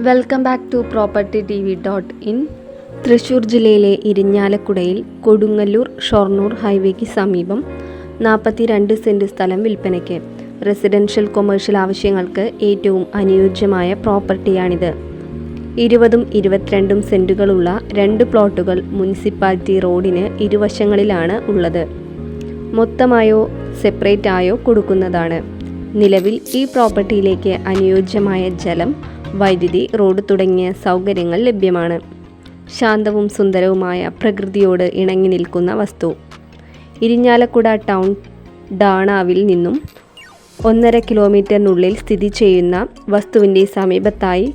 Welcome back to property T V dot in Thrissur ജില്ലയിലെ ഇരിഞ്ഞാലക്കുടയിൽ കൊടുങ്ങല്ലൂർ ഷൊർണൂർ ഹൈവേക്ക് സമീപം നാൽപ്പത്തി രണ്ട് സെന്റ് സ്ഥലം വിൽപ്പനയ്ക്ക് റെസിഡൻഷ്യൽ കൊമേഴ്ഷ്യൽ ആവശ്യങ്ങൾക്ക് ഏറ്റവും അനുയോജ്യമായ പ്രോപ്പർട്ടിയാണിത്. ഇരുപതും ഇരുപത്തിരണ്ടും സെന്റുകളുള്ള രണ്ട് പ്ലോട്ടുകൾ മുനിസിപ്പാലിറ്റി റോഡിന് ഇരുവശങ്ങളിലാണ് ഉള്ളത്. മൊത്തമായോ സെപ്പറേറ്റ് ആയോ കൊടുക്കുന്നതാണ്. നിലവിൽ ഈ പ്രോപ്പർട്ടിയിലേക്ക് അനുയോജ്യമായ ജലം വൈദ്യുതി റോഡ് തുടങ്ങിയ സൗകര്യങ്ങൾ ലഭ്യമാണ്. ശാന്തവും സുന്ദരവുമായ പ്രകൃതിയോട് ഇണങ്ങി നിൽക്കുന്ന വസ്തു. ഇരിഞ്ഞാലക്കുട ടൗൺ ഡാണാവിൽ നിന്നും ഒന്നര കിലോമീറ്ററിനുള്ളിൽ സ്ഥിതി ചെയ്യുന്ന വസ്തുവിന്റെ സമീപത്തായി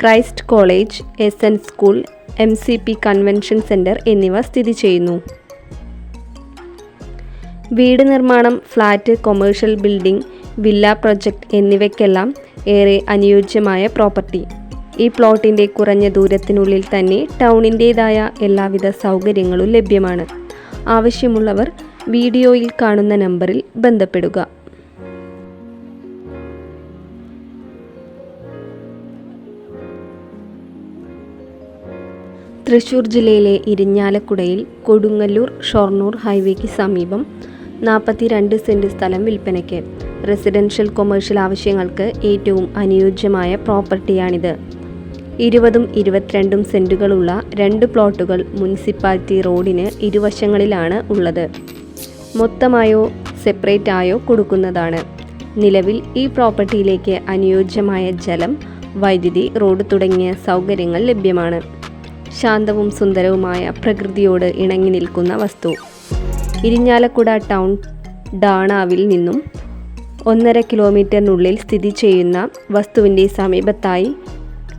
Christ college S N school M C P convention centre എന്നിവ സ്ഥിതി ചെയ്യുന്നു. വീട് നിർമ്മാണം flat commercial building villa project എന്നിവയ്ക്കെല്ലാം ഏറെ അനുയോജ്യമായ പ്രോപ്പർട്ടി ഈ പ്ലോട്ടിന്റെ കുറഞ്ഞ ദൂരത്തിനുള്ളിൽ തന്നെ ടൗണിന്റേതായ എല്ലാവിധ സൗകര്യങ്ങളും ലഭ്യമാണ്. ആവശ്യമുള്ളവർ വീഡിയോയിൽ കാണുന്ന നമ്പറിൽ ബന്ധപ്പെടുക. തൃശൂർ ജില്ലയിലെ ഇരിഞ്ഞാലക്കുടയിൽ കൊടുങ്ങല്ലൂർ ഷൊർണൂർ ഹൈവേക്ക് സമീപം നാൽപ്പത്തി രണ്ട് സ്ഥലം വിൽപ്പനയ്ക്ക്. റെസിഡൻഷ്യൽ കൊമേഴ്ഷ്യൽ ആവശ്യങ്ങൾക്ക് ഏറ്റവും അനുയോജ്യമായ പ്രോപ്പർട്ടിയാണിത്. ഇരുപതും ഇരുപത്തിരണ്ടും സെന്റുകളുള്ള രണ്ട് പ്ലോട്ടുകൾ മുനിസിപ്പാലിറ്റി റോഡിന് ഇരുവശങ്ങളിലാണ് ഉള്ളത്. മൊത്തമായോ സെപ്പറേറ്റ് ആയോ കൊടുക്കുന്നതാണ്. നിലവിൽ ഈ പ്രോപ്പർട്ടിയിലേക്ക് അനുയോജ്യമായ ജലം വൈദ്യുതി റോഡ് തുടങ്ങിയ സൗകര്യങ്ങൾ ലഭ്യമാണ്. ശാന്തവും സുന്ദരവുമായ പ്രകൃതിയോട് ഇണങ്ങി നിൽക്കുന്ന വസ്തു. ഇരിഞ്ഞാലക്കുട ടൗൺ ഡാണാവിൽ നിന്നും ഒന്നര കിലോമീറ്ററിനുള്ളിൽ സ്ഥിതി ചെയ്യുന്ന വസ്തുവിന്റെ സമീപത്തായി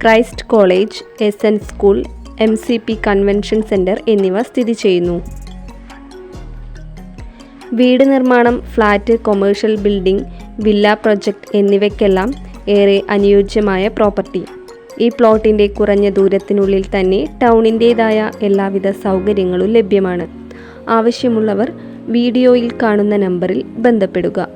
Christ college S N school M C P convention centre എന്നിവ സ്ഥിതി ചെയ്യുന്നു. വീട് നിർമ്മാണം flat commercial building villa project എന്നിവയ്ക്കെല്ലാം ഏറെ അനുയോജ്യമായ പ്രോപ്പർട്ടി. ഈ പ്ലോട്ടിന്റെ കുറഞ്ഞ ദൂരത്തിനുള്ളിൽ തന്നെ ടൗണിന്റേതായ എല്ലാവിധ സൗകര്യങ്ങളും ലഭ്യമാണ്. ആവശ്യമുള്ളവർ വീഡിയോയിൽ കാണുന്ന നമ്പറിൽ ബന്ധപ്പെടുക.